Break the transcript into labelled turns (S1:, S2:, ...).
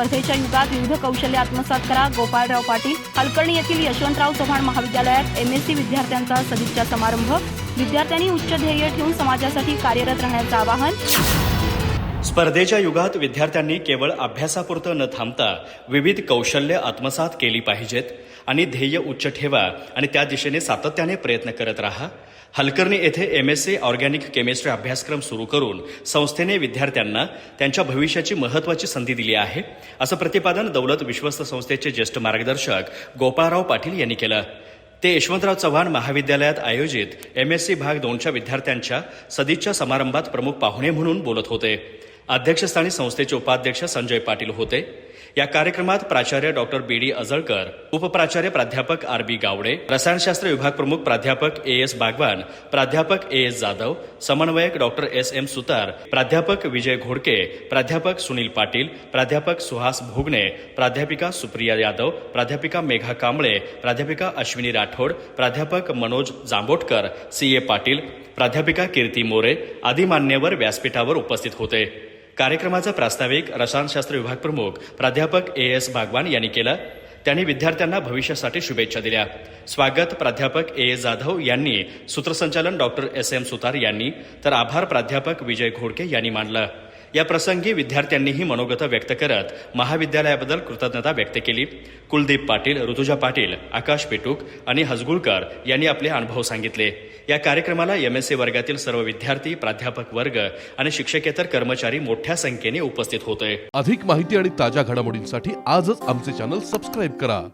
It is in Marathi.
S1: स्पर्धेच्या युगात विविध कौशल्य आत्मसात करा. गोपाळराव पाटील हलकर्णी येथील यशवंतराव चव्हाण महाविद्यालयात एमएससी विद्यार्थ्यांचा सदिच्छा समारंभ. विद्यार्थ्यांनी उच्च ध्येय ठेवून समाजासाठी कार्यरत राहण्याचं आवाहन.
S2: स्पर्धेच्या युगात विद्यार्थ्यांनी केवळ अभ्यासापुरतं न थांबता विविध कौशल्य आत्मसात केली पाहिजेत आणि ध्येय उच्च ठेवा आणि त्या दिशेने सातत्याने प्रयत्न करत राहा. हलकर्णी येथे M S C organic chemistry अभ्यासक्रम सुरू करून संस्थेने विद्यार्थ्यांना त्यांच्या भविष्याची महत्वाची संधी दिली आहे असं प्रतिपादन दौलत विश्वस्त संस्थेचे ज्येष्ठ मार्गदर्शक गोपाळराव पाटील यांनी केलं. ते यशवंतराव चव्हाण महाविद्यालयात आयोजित एम एस सी भाग दोनच्या विद्यार्थ्यांच्या सदिच्छा समारंभात प्रमुख पाहुणे म्हणून बोलत होते. अध्यक्षस्थानी संस्थेचे उपाध्यक्ष संजय पाटील होते. या कार्यक्रमात प्राचार्य डॉक्टर बी डी अजळकर उपप्राचार्य प्राध्यापक आर बी गावडे रसायनशास्त्र विभाग प्रमुख प्राध्यापक ए एस बागवान प्राध्यापक ए एस जाधव समन्वयक डॉक्टर एस एम सुतार प्राध्यापक विजय घोडके प्राध्यापक सुनील पाटील प्राध्यापक सुहास भोगणे प्राध्यापिका सुप्रिया यादव प्राध्यापिका मेघा कांबळे प्राध्यापिका अश्विनी राठोड प्राध्यापक मनोज जांभोटकर सी ए पाटील प्राध्यापिका कीर्ती मोरे आदी मान्यवर व्यासपीठावर उपस्थित होते. कार्यक्रमाचं प्रास्ताविक रसायनशास्त्र विभाग प्रमुख प्राध्यापक ए एस बागवान यांनी केलं. त्यांनी विद्यार्थ्यांना भविष्यासाठी शुभेच्छा दिल्या. स्वागत प्राध्यापक ए एस जाधव यांनी सूत्रसंचालन डॉक्टर एस एम सुतार यांनी तर आभार प्राध्यापक विजय घोडके यांनी मानलं. या प्रसंगी विद्यार्थ्यांनीही मनोगत व्यक्त करत महाविद्यालयाबद्दल कृतज्ञता व्यक्त केली. कुलदीप पाटील ऋतुजा पाटील आकाश पेटूक आणि हसगुळकर यांनी आपले अनुभव सांगितले. या कार्यक्रमाला एम एस सी वर्गातील सर्व विद्यार्थी प्राध्यापक वर्ग आणि शिक्षकेतर कर्मचारी मोठ्या संख्येने उपस्थित होते.
S3: अधिक माहिती आणि ताज्या घडामोडींसाठी आजच आमचे चॅनल सबस्क्राईब करा.